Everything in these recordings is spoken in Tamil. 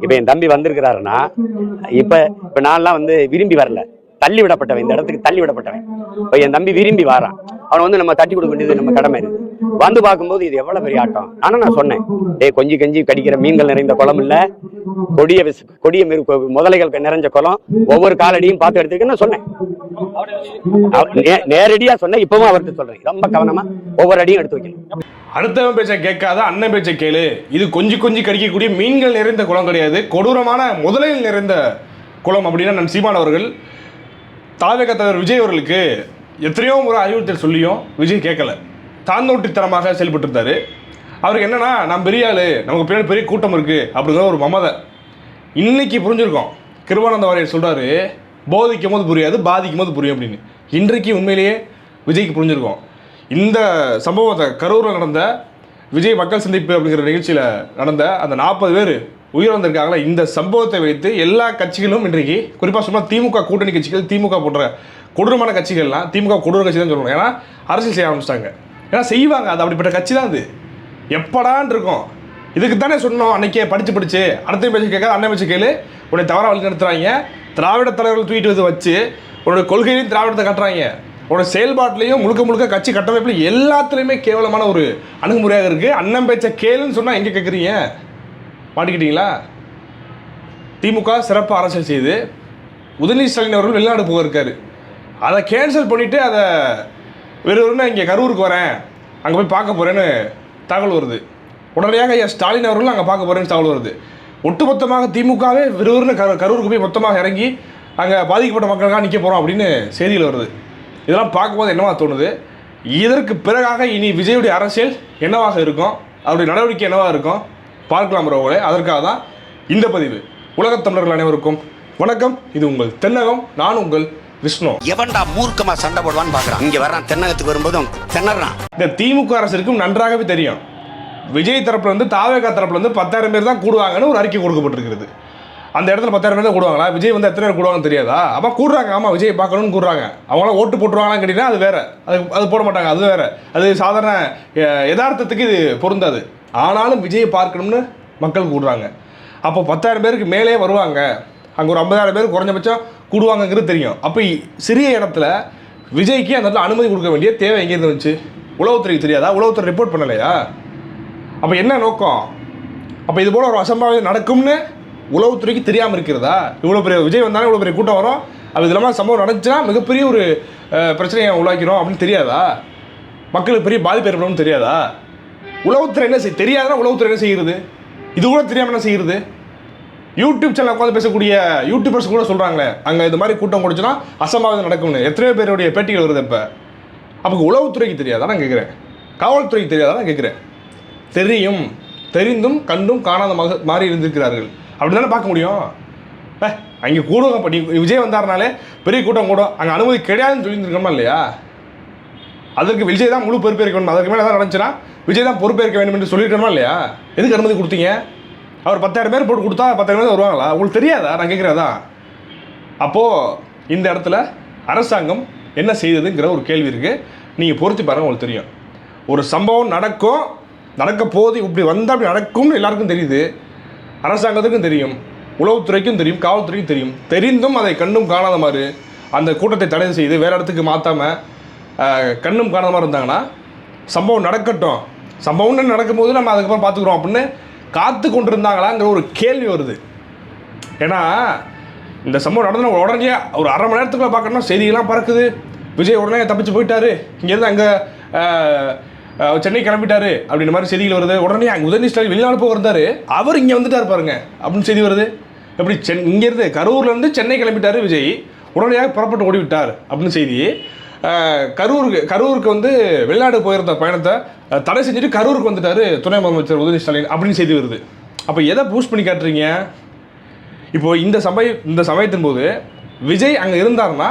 இப்ப என் தம்பி வந்திருக்கிறாருன்னா இப்ப இப்ப நான்லாம் வந்து விரும்பி வரல. தள்ளி விடப்பட்டவன் இந்த இடத்துக்கு தள்ளி விடப்பட்டவன். இப்ப என் தம்பி விரும்பி வாரான். அவனை வந்து நம்ம தட்டி கொடுக்க வேண்டியது நம்ம கடமை இருக்கு வந்து பார்க்கும்போது இது எவ்வளவு பெரிய ஆட்டம்? ஆனா நான் சொன்னேன். ஏ கொஞ்சி கஞ்சி கடிக்கிற மீன்கள் நிறைந்த குளம் இல்ல. கொடிய விச- கொடிய மிரு முதலைகள் நிறைஞ்ச குளம். ஒவ்வொரு காலடியும் பார்த்து எடுத்துக்கன்னு சொன்னேன். நேரடியா சொன்னேன் இப்பவும் அவர்கிட்ட சொல்றேன். ரொம்ப கவனமா ஒவ்வொரு அடியும் எடுத்து வைக்கணும். அடுத்தவன் பேச்சை கேட்காத அண்ணன் பேச்சை கேளு. இது கொஞ்சி கொஞ்சி கடிக்கக்கூடிய மீன்கள் நிறைந்த குளம் கிடையாது. கொடூரமான முதலையில் நிறைந்த குளம் அப்படின்னா நான் சீமான் அவர்கள் தலைமை தலைவர் விஜய் அவர்களுக்கு எத்தனையோ முறை அறிவுறுத்தல் சொல்லியும் விஜய் கேட்கல. தாந்தோட்டித்தனமாக செயல்பட்டு இருந்தாரு அவருக்கு என்னென்னா நான் பெரிய ஆள் நமக்கு பின்னாடி பெரிய கூட்டம் இருக்குது அப்படிங்கிற ஒரு மமதை. இன்றைக்கி புரிஞ்சுருக்கோம். கிருபானந்த வாரியர் சொல்கிறாரு போதிக்கும் போது புரியாது பாதிக்கும் போது புரியும் அப்படின்னு. இன்றைக்கு உண்மையிலேயே விஜய்க்கு புரிஞ்சிருக்கோம். இந்த சம்பவத்தை கரூரில் நடந்த விஜய் மக்கள் சந்திப்பு அப்படிங்கிற நிகழ்ச்சியில் நடந்த அந்த நாற்பது பேர் உயிரிழந்திருக்காங்களா இந்த சம்பவத்தை வைத்து எல்லா கட்சிகளும் இன்றைக்கு குறிப்பாக சொன்னால் திமுக கூட்டணி கட்சிகள் திமுக போன்ற கொடூரமான கட்சிகள்லாம் திமுக கொடூர கட்சி தான் சொல்லணும். ஏன்னா அரசியல் செய்ய ஆரம்பிச்சிட்டாங்க. ஏன்னா செய்வாங்க அது அப்படிப்பட்ட கட்சி தான் அது. எப்படான் இருக்கும். இதுக்கு தானே சொன்னோம் அன்னைக்கே படித்து படித்து அடுத்த பேச்சு கேட்காது அண்ணன் பேச்சு கேளு. உன்னை தவறாக வழி நடத்துறாங்க. திராவிட தலைவர்கள் தூக்கிட்டு வந்து வச்சு உன்னோட கொள்கையிலையும் திராவிடத்தை கட்டுறாங்க. உன்னோட செயல்பாட்டிலையும் முழுக்க முழுக்க கட்சி கட்டமைப்பில் எல்லாத்துலேயுமே கேவலமான ஒரு அணுகுமுறையாக இருக்குது அண்ணன் பேச்சை கேளுன்னு சொன்னால் எங்கே கேட்குறீங்க மாட்டிக்கிட்டீங்களா? திமுக சிறப்பு அரசியல் செய்து உதயநிதி ஸ்டாலின் அவர்கள் வெளிநாடு போக இருக்காரு. அதை கேன்சல் பண்ணிவிட்டு அதை வெறும் இங்கே கரூருக்கு வரேன். அங்கே போய் பார்க்க போகிறேன்னு தகவல் வருது. உடனடியாக ஐயா ஸ்டாலின் அவர்களும் அங்கே பார்க்க போகிறேன்னு தகவல் வருது. ஒட்டுமொத்தமாக திமுகவே விறுவிறுன்னு கரு கரூருக்கு போய் மொத்தமாக இறங்கி அங்கே பாதிக்கப்பட்ட மக்களுக்காக நிற்க போகிறோம் அப்படின்னு செய்தியில் வருது. இதெல்லாம் பார்க்கும்போது என்னவா தோணுது? இதற்கு பிறகாக இனி விஜயுடைய அரசியல் என்னவாக இருக்கும்? அவருடைய நடவடிக்கை என்னவாக இருக்கும்? பார்க்கலாம் ரோகளே அதற்காக தான் இந்த பதிவு. உலகத் தமிழர்கள் அனைவருக்கும் வணக்கம். இது உங்கள் தென்னகம் நான் உங்கள் விஷ்ணு. எவன்டா மூர்க்கமா சண்டை போடுவான்னு பாக்குறான். இங்க வர்றான் தென்னகத்துக்கு வரும்போதும் திணறான். இந்த திமுக அரசிற்கும் நன்றாகவே தெரியும். விஜய் தரப்புல இருந்து தாவேகா தரப்புல இருந்து பத்தாயிரம் பேர் தான் கூடுவாங்கன்னு ஒரு அறிக்கை கொடுக்கப்பட்டிருக்கிறது. அந்த இடத்துல பத்தாயிரம் பேர் தான் கூடுவாங்களா? விஜய் வந்து எத்தனை பேர் கூடுவாங்கன்னு தெரியாதா? அப்போ கூடுறாங்க. ஆமாம் விஜய் பார்க்கணும்னு கூடுறாங்க. அவங்களாம் ஓட்டு போட்டுருவாங்களான்னு கேட்டீங்கன்னா அது வேற. அது அது போட மாட்டாங்க. அது வேற. அது சாதாரண யதார்த்தத்துக்கு இது பொருந்தாது. ஆனாலும் விஜயை பார்க்கணும்னு மக்கள் கூடுறாங்க. அப்போ பத்தாயிரம் பேருக்கு மேலே வருவாங்க. அங்கே ஒரு ஐம்பதாயிரம் பேர் குறைஞ்சபட்சம் கூடுவாங்கங்கிறது தெரியும். அப்போ சிறிய இடத்துல விஜய்க்கு அந்த இடத்துல அனுமதி கொடுக்க வேண்டிய தேவை எங்கேருந்து வந்துச்சு? உளவுத்துறைக்கு தெரியாதா? உளவுத்துறை ரிப்போர்ட் பண்ணலையா? அப்போ என்ன நோக்கம்? அப்போ இது போல் ஒரு அசம்பாவிதம் நடக்கும்னு உளவுத்துறைக்கு தெரியாமல் இருக்கிறதா? இவ்வளோ பெரிய விஜய் வந்தாலும் இவ்வளோ பெரிய கூட்டம் வரும். அப்போ இது இல்லாமல் சம்பவம் நடந்துச்சுன்னா மிகப்பெரிய ஒரு பிரச்சனையை உருவாக்கிறோம் அப்படின்னு தெரியாதா? மக்களுக்கு பெரிய பாதிப்பு ஏற்படும்னு தெரியாதா? உளவுத்துறை என்ன செய் தெரியாதுன்னா உளவுத்துறை என்ன செய்கிறது இது கூட தெரியாமல் என்ன செய்கிறது யூடியூப் சேனல் உட்காந்து பேசக்கூடிய யூடியூபர்ஸ் கூட சொல்கிறாங்களே அங்கே இந்த மாதிரி கூட்டம் கொடுச்சுன்னா அசம்பாவிதம் நடக்கும்னு. எத்தனையோ பேருடைய பேட்டிகள் வருது இப்போ. அப்போ உளவுத்துறைக்கு தெரியாதான் நான் கேட்குறேன் காவல்துறைக்கு தெரியாதா? நான் கேட்குறேன் தெரியும் தெரிந்தும் கண்டும் காணாத மக மாறி இருந்திருக்கிறார்கள். அப்படி தானே பார்க்க முடியும்? ஏ அங்கே கூடுங்க இப்போ நீ விஜய் வந்தாருனாலே பெரிய கூட்டம் கூடும். அங்கே அனுமதி கிடையாதுன்னு சொல்லியிருந்துருக்கோமா இல்லையா? அதற்கு விஜய் தான் முழு பொறுப்பேற்கணும் அதற்கு மேலே எதாவது நடந்துச்சுன்னா விஜய் தான் பொறுப்பேற்க வேண்டும் என்று சொல்லியிருக்கணுமா இல்லையா? எதுக்கு அனுமதி கொடுத்தீங்க? அவர் பத்தாயிரம் பேர் போட்டு கொடுத்தா பத்தாயிரம் பேர் வருவாங்களா? உங்களுக்கு தெரியாதா? நான் கேட்குறதா அப்போது இந்த இடத்துல அரசாங்கம் என்ன செய்ததுங்கிற ஒரு கேள்வி இருக்குது நீங்கள் பொருத்தி பாருங்க உங்களுக்கு தெரியும். ஒரு சம்பவம் நடக்கும் நடக்க போது இப்படி வந்தால் அப்படி நடக்கும்னு எல்லாருக்கும் தெரியுது. அரசாங்கத்துக்கும் தெரியும். உளவுத்துறைக்கும் தெரியும். காவல்துறைக்கும் தெரியும். தெரிந்தும் அதை கண்ணும் காணாத மாதிரி அந்த கூட்டத்தை தடை செய்து வேறு இடத்துக்கு மாற்றாமல் கண்ணும் காணாத மாதிரி இருந்தாங்கன்னா சம்பவம் நடக்கட்டும். சம்பவம்னு நடக்கும்போது நம்ம அதுக்கப்புறம் பார்த்துக்குறோம் அப்படின்னு காத்து கொண்டிருந்தாங்களாங்கிற ஒரு கேள்வி வருது. ஏன்னா இந்த சம்பவம் நடந்த உடனே ஒரு அரை மணி நேரத்துக்குள்ள பார்க்கணும்னா செய்திகள்லாம் பறக்குது. விஜய் உடனே தப்பிச்சு போயிட்டாரு. இங்கேருந்து அங்கே சென்னை கிளம்பிட்டாரு அப்படின்ற மாதிரி செய்திகள் வருது. உடனே அங்கே உதயநிதி ஸ்டாலின் வெளிநாடு போக இருந்தார் அவர் இங்கே வந்துட்டார் பாருங்க அப்படின்னு செய்தி வருது. எப்படி சென் இங்கேருந்து கரூர்லேருந்து சென்னை கிளம்பிட்டாரு விஜய். உடனடியாக புறப்பட்டு ஓடிவிட்டார் அப்படின்னு செய்தி. கரூருக்கு கரூருக்கு வந்து வெளிநாடு போயிருந்த பயணத்தை தடை செஞ்சுட்டு கரூருக்கு வந்துட்டாரு துணை முதலமைச்சர் உதயநிதி ஸ்டாலின் அப்படின்னு செய்தி வருது. அப்போ எதை பூஸ்ட் பண்ணி காட்டுறீங்க? இப்போ இந்த சமய இந்த சமயத்தின் போது விஜய் அங்கே இருந்தாருன்னா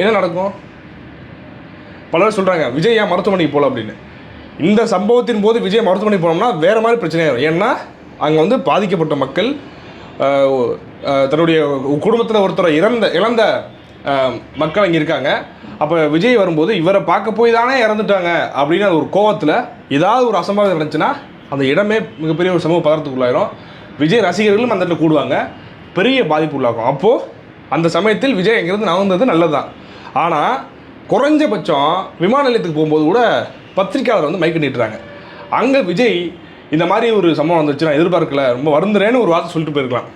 என்ன நடக்கும்? பலர் சொல்கிறாங்க விஜய் ஏன் மருத்துவமனைக்கு போகல அப்படின்னு. இந்த சம்பவத்தின் போது விஜய் மருத்துவமனைக்கு போனோம்னா வேறு மாதிரி பிரச்சனையாகும் ஏன்னா அங்கே வந்து பாதிக்கப்பட்ட மக்கள் தன்னுடைய குடும்பத்தில் ஒருத்தரை இறந்த இழந்த மக்கள் அங்கே இருக்காங்க. அப்போ விஜய் வரும்போது இவரை பார்க்க போய் தானே இறந்துட்டாங்க அப்படின்னு ஒரு கோவத்தில் ஏதாவது ஒரு அசம்பாவிதம் நடந்துச்சுன்னா அந்த இடமே மிகப்பெரிய ஒரு சமூக பதறத்துக்குள்ளாயிரும் விஜய் ரசிகர்களும் அந்த இடத்துல கூடுவாங்க. பெரிய பாதிப்பு உள்ளாகும். அப்போது அந்த சமயத்தில் விஜய் எங்கேருந்து நகர்ந்தது நல்லதுதான். ஆனால் குறைஞ்சபட்சம் விமான நிலையத்துக்கு போகும்போது கூட பத்திரிக்கையாளர் வந்து மைக்கு நீட்டுறாங்க. அங்கே விஜய் இந்த மாதிரி ஒரு சம்பவம் வந்துச்சு நான் எதிர்பார்க்கல ரொம்ப வருந்துறேன்னு ஒரு வார்த்தை சொல்லிட்டு போயிருக்கலாம்.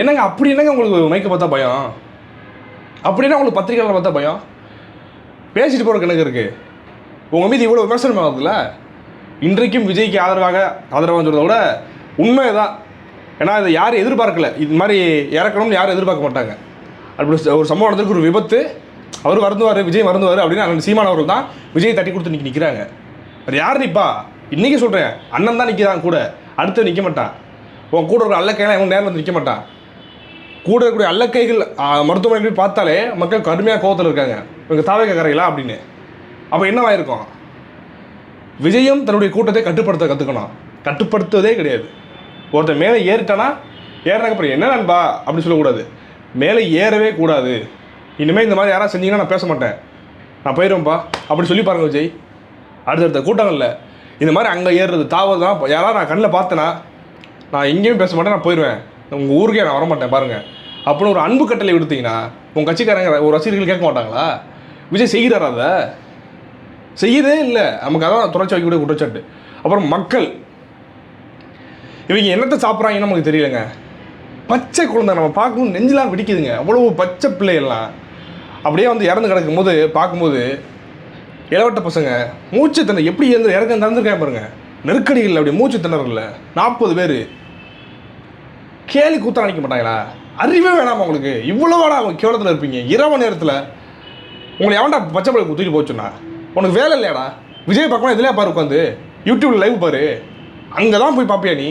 என்னங்க அப்படி என்னங்க உங்களுக்கு மைக்கை பார்த்தா பயம்? அப்படின்னா உங்களுக்கு பத்திரிக்கையாளர் பார்த்தா பயம். பேசிட்டு போகிற கணக்கு இருக்குது உங்கள் மீது இவ்வளோ விமர்சனம் ஆகுதுல்ல இன்றைக்கும் விஜய்க்கு ஆதரவாக ஆதரவாக சொல்கிறத விட உண்மை தான் ஏன்னா இதை யாரும் எதிர்பார்க்கல. இது மாதிரி இறக்கணும்னு யாரும் எதிர்பார்க்க மாட்டாங்க. அப்படி ஒரு சம்பவம் நடந்திருக்கு ஒரு விபத்து. அவர் வருந்துவார் விஜய் வருந்துவார் அப்படின்னு அண்ணன் சீமான் அவர்கள் தான் விஜய் தட்டி கொடுத்து நிற்க நிற்கிறாங்க அது யார் நிற்பா இன்றைக்கி சொல்கிறேன் அண்ணன் தான் நிற்கிறான் கூட. அடுத்து நிற்க மாட்டான். உன் கூட இருக்கிற அல்லக்கையெல்லாம் இவன் நேரில் வந்து நிற்க மாட்டான். கூட இருக்கக்கூடிய அல்லக்கைகள் மருத்துவமனை போய் பார்த்தாலே மக்கள் கடுமையாக கோவத்தில் இருக்காங்க. இவங்க தாவக கரைகளா அப்படின்னு. அப்போ என்னவாயிருக்கும் விஜயம் தன்னுடைய கூட்டத்தை கட்டுப்படுத்த கற்றுக்கணும் கட்டுப்படுத்துவதே கிடையாது. ஒருத்தன் மேலே ஏறிட்டானா ஏறினதுக்கு அப்புறம் என்ன நண்பா அப்படின்னு சொல்லக்கூடாது. மேலே ஏறவே கூடாது. இனிமேல் இந்த மாதிரி யாராவது செஞ்சீங்கன்னா நான் பேச மாட்டேன். நான் போயிடுவேன்ப்பா அப்படி சொல்லி பாருங்கள் விஜய். அடுத்தடுத்த கூட்டங்களில் இந்த மாதிரி அங்கே ஏறுறது தாவது தான். யாராவது நான் கண்ணில் பார்த்தேனா நான் எங்கேயும் பேச மாட்டேன் நான் போயிடுவேன் உங்கள் ஊருக்கே நான் வரமாட்டேன் பாருங்கள் அப்படின்னு ஒரு அன்பு கட்டளை விடுத்தீங்கன்னா உங்கள் கட்சிக்காரங்க ஒரு ரசிகர்கள் கேட்க மாட்டாங்களா? விஜய் செய்கிறாரா அதை? செய்யதே இல்லை. நமக்கு அதான் தொடர்ச்சி வைக்கக்கூடிய குற்றச்சாட்டு. அப்புறம் மக்கள். இவங்க என்னத்தை சாப்பிட்றாங்கன்னு நமக்கு தெரியலங்க. பச்சை குழந்தை நம்ம பார்க்கும்போது நெஞ்செலாம் வெடிக்குதுங்க. அவ்வளோ பச்சை பிள்ளைகள்லாம். அப்படியே வந்து இறந்து கிடக்கும் போது பார்க்கும்போது இளவட்ட பசங்க மூச்சு திணற எப்படி இறந்து இறங்க நடந்திருக்காங்க பாருங்க. நெருக்கடிகள் அப்படி மூச்சு திணறல நாற்பது பேர். கேலி கூத்தா நிற்க மாட்டாங்களா? அறிவே வேணாமா உங்களுக்கு? இவ்வளோ வேணாம் அவங்க கேவலத்தில் இருப்பீங்க. இரவு நேரத்தில் உங்களை எவன்டா பச்சை பிள்ளை தூக்கி போச்சுண்ணா உனக்கு வேலை இல்லையாடா? விஜய் பார்க்கணும் இதுலேயே பாரு உட்காந்து யூடியூப்ல லைவ் பாரு. அங்கே தான் போய் பார்ப்பியா நீ?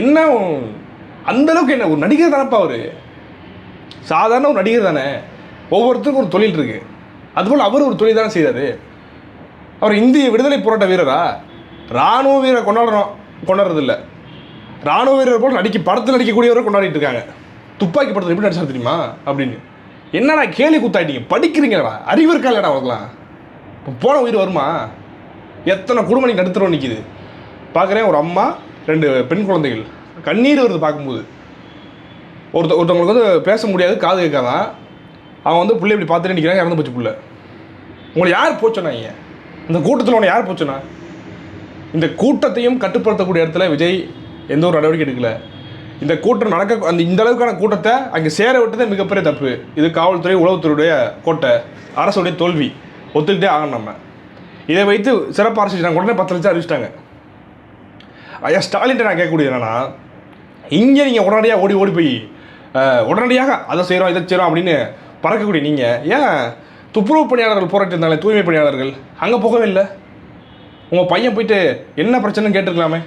என்ன அந்தளவுக்கு என்ன ஒரு நடிகர் தானப்பா அவர்? சாதாரண ஒரு நடிகர் தானே? ஒவ்வொருத்தருக்கும் ஒரு தொழில் இருக்கு. அதுபோல் அவர் ஒரு தொழில் தானே செய்தாரு அவர் இந்திய விடுதலை போராட்ட வீரரா? ராணுவ வீரரை கொண்டாடுறோம் கொண்டாடுறதில்லை. ராணுவ வீரர் போல் நடிக்க படத்தில் நடிக்கக்கூடியவரை கொண்டாடிட்டு இருக்காங்க. துப்பாக்கி படத்தில் எப்படி நடிச்சார் தெரியுமா? அப்படின்னு. என்னடா கேலி குத்தாயிட்டீங்க? படிக்கிறீங்களா அறிவு இருக்கா இல்லடா அவங்களாம் இப்போ போன உயிர் வருமா? எத்தனை குடும்பம் நடுத்தரம் நிற்கிது பார்க்குறேன் ஒரு அம்மா ரெண்டு பெண் குழந்தைகள். கண்ணீர் வருது பார்க்கும்போது. ஒருத்த ஒருத்தவங்களுக்கு வந்து பேச முடியாது காது கேட்காதான் அவன் வந்து பிள்ளை இப்படி பார்த்துட்டு நிற்கிறாங்க இறந்து போச்சு பிள்ளை. உங்களை யார் போச்சோண்ணா ஏன் இந்த கூட்டத்தில் உன்னை யார் போச்சுண்ணா இந்த கூட்டத்தையும் கட்டுப்படுத்தக்கூடிய இடத்துல விஜய் எந்த ஒரு நடவடிக்கை எடுக்கல. இந்த கூட்டம் நடக்க அந்த இந்த அளவுக்கான கூட்டத்தை அங்கே சேர விட்டதே மிகப்பெரிய தப்பு. இது காவல்துறை உளவுத்துறையுடைய கோட்டை அரசுடைய தோல்வி. ஒத்துக்கிட்டே ஆகணும் நம்ம. இதை வைத்து சிறப்பு அரசு உடனே பத்து லட்சம் அறிவிச்சிட்டாங்க. ஐயா ஸ்டாலின்ட்ட நான் கேட்கக்கூடியது என்னன்னா இங்கே நீங்கள் உடனடியாக ஓடி ஓடி போய் உடனடியாக அதை செய்கிறோம் இதை செய்கிறோம் அப்படின்னு பறக்கக்கூடிய நீங்கள் ஏன் துப்புரவு பணியாளர்கள் போராட்டம் இருந்தாலே தூய்மை பணியாளர்கள் அங்கே போகவே இல்லை? உங்கள் பையன் போயிட்டு என்ன பிரச்சனைன்னு கேட்டுருக்கலாமே?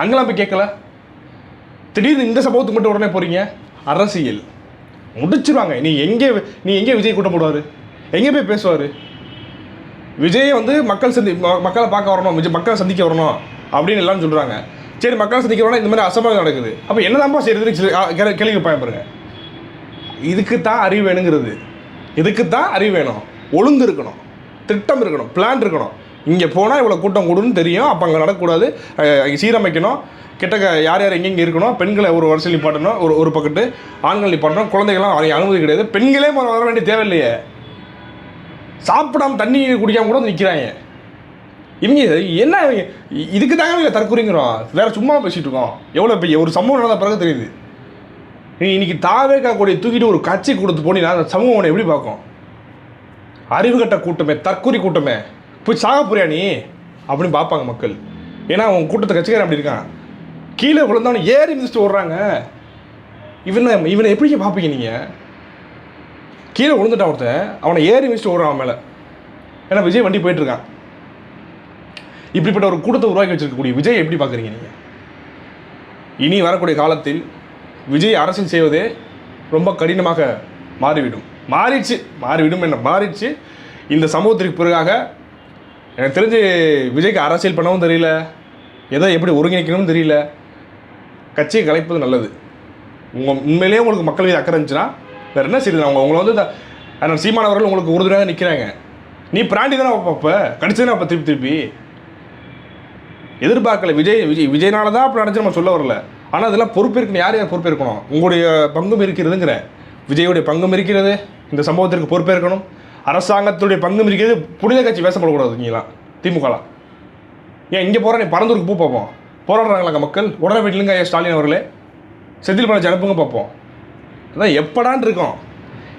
அங்கெல்லாம் போய் கேட்கல. திடீர்னு இந்த சம்பவத்துக்கு மட்டும் உடனே போகிறீங்க அரசியல். முடிச்சிருவாங்க. நீ எங்கே நீ எங்கே விஜய் கூட்டம் போடுவார்? எங்கே போய் பேசுவார்? விஜய் வந்து மக்கள் சந்தி மக்களை பார்க்க வரணும். விஜய் மக்களை சந்திக்க வரணும் அப்படின்னு எல்லாரும் சொல்கிறாங்க சரி மக்களை சந்திக்க வரணும். இந்த மாதிரி அசம்பாவிதம் நடக்குது. அப்போ என்னதான்ப்பா செய்யறதுன்னு கேள்வி பாருங்க. இதுக்கு தான் அறிவு வேணுங்கிறது. இதுக்கு தான் அறிவு வேணும். ஒழுங்கு இருக்கணும். திட்டம் இருக்கணும். பிளான் இருக்கணும். இங்கே போனால் இவ்வளோ கூட்டம் கூடுன்னு தெரியும். அப்போ அங்கே நடக்கக்கூடாது. சீரமைக்கணும். கிட்டக்க யார் யார் எங்கெங்கே இருக்கணும்? பெண்களை ஒரு வரிசையில் நிப்பாட்டணும். ஒரு ஒரு பக்கத்து ஆண்கள் நிப்பாட்டணும். குழந்தைகள்லாம் வர அனுமதி கிடையாது. பெண்களே வர வேண்டிய தேவையில்லையே. சாப்பிடாம தண்ணி குடிக்காம கூட வந்து நிற்கிறாங்க இவங்க என்ன இவங்க இதுக்கு தாங்க இவங்க தற்கொலைங்கிறோம். வேற சும்மா பேசிகிட்டு இருக்கோம். எவ்வளோ இப்போ ஒரு சம்பவம் நடந்த பிறகு தெரியுது. இன்னைக்கு தாவே கூடிய தூக்கிட்டு ஒரு கட்சி கொடுத்து போனீங்கன்னா அந்த சமூகம் எப்படி பார்க்கும்? அறிவுகட்ட கூட்டமே தற்கொலை கூட்டமே. போய் சாக போறியா நீ? அப்படின்னு பார்ப்பாங்க மக்கள். ஏன்னா அவன் கூட்டத்தை கட்சிக்காரன் அப்படி இருக்கான். கீழே விழுந்தவனு ஏறி மிதிச்சுட்டு ஓடுறாங்க. இவனை இவனை எப்படி பார்ப்பீங்க நீங்கள் கீழே விழுந்துட்டான் ஒருத்தன். அவனை ஏறி மிதிச்சுட்டு ஓடுறான் அவன் மேலே. ஏன்னா விஜய் வண்டி போயிட்டு இருக்கான். இப்படிப்பட்ட ஒரு கூட்டத்தை உருவாக்கி வச்சிருக்கக்கூடிய விஜய் எப்படி பார்க்குறீங்க நீங்கள் இனி வரக்கூடிய காலத்தில் விஜய் அரசியல் செய்வதே ரொம்ப கடினமாக மாறிவிடும். மாறிடுச்சு. மாறிவிடும் என்ன மாறிடுச்சு. இந்த சமூகத்திற்கு பிறகாக எனக்கு தெரிஞ்சு விஜய்க்கு அரசியல் பண்ணவும் தெரியல. எதை எப்படி ஒருங்கிணைக்கணும்னு தெரியல. கட்சியை கலைப்பது நல்லது. உங்கள் உண்மையிலேயே உங்களுக்கு மக்கள் மீது அக்கறை இருந்துச்சுன்னா வேறு என்ன செய்யுது அவங்க உங்களை வந்து இந்த சீமானவர்கள் உங்களுக்கு உறுதுணையாக நிற்கிறாங்க நீ பிராண்டி தானே அப்போ கடிச்சதுனா அப்போ திருப்பி திருப்பி? எதிர்பார்க்கல. விஜய் விஜய் விஜய்னால தான் அப்படி நினச்சி நம்ம சொல்ல வரல. ஆனால் அதெல்லாம் பொறுப்பேற்கணும். யார் யார் பொறுப்பேற்கணும்? உங்களுடைய பங்கும் இருக்கிறதுங்கிற. விஜயுடைய பங்கும் இருக்கிறது. இந்த சம்பவத்திற்கு பொறுப்பேற்கணும். அரசாங்கத்துடைய பங்கும் இருக்கிறது புனித கட்சி பேசப்படக்கூடாது நீங்களாம் திமுகலாம் ஏன் இங்கே போகிற நீ பரந்தூருக்கு பூ பார்ப்போம் போராடுறாங்களாங்க மக்கள்? உடனே வீட்டிலுங்க ஐயா ஸ்டாலின் அவர்களே. செந்தில் பண்ண அனுப்புங்க பார்ப்போம் அதான் எப்படான் இருக்கோம்.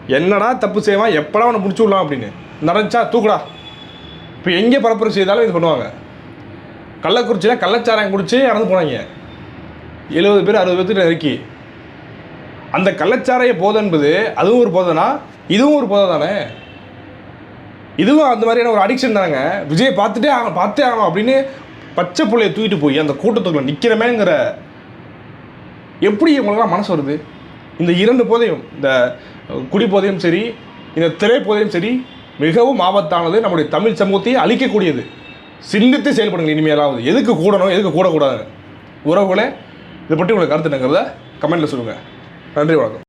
என்னடா தப்பு செய்வான் எப்படா அவனை முடிச்சு விடலாம் அப்படின்னு. நடந்துச்சா? தூக்குடா. இப்போ எங்கே பரப்புரை செய்தாலும் இது பண்ணுவாங்க. கள்ளக்குறிச்சியில் கள்ளச்சாராயம் குடிச்சு இறந்து போனாங்க. எழுபது பேர் அறுபது பேர்த்துட்டு நெருக்கி. அந்த கள்ளச்சாராய போதை என்பது அதுவும் ஒரு போதைனா இதுவும் ஒரு போதை தானே இதுவும் அந்த மாதிரியான ஒரு அடிக்ஷன் தாங்க விஜய் பார்த்துட்டே ஆகணும் பார்த்தே ஆகணும் அப்படின்னு பச்சை பிள்ளைய தூக்கிட்டு போய் அந்த கூட்டத்துக்குள்ள நிற்கிறமேங்கிற எப்படி இவங்களுக்குலாம் மனசு வருது? இந்த இரண்டு போதையும் இந்த குடி போதையும் சரி இந்த திரை போதையும் சரி மிகவும் ஆபத்தானது. நம்முடைய தமிழ் சமூகத்தையே அழிக்கக்கூடியது. சிந்தித்து செயல்படுங்கள் இனிமேலாவது. எதுக்கு கூடணும் எதுக்கு கூடக்கூடாது உறவுகளை இதை பற்றி உங்களுக்கு கருத்து என்னங்கிறத கமெண்ட்டில் சொல்லுங்கள் நன்றி வணக்கம்.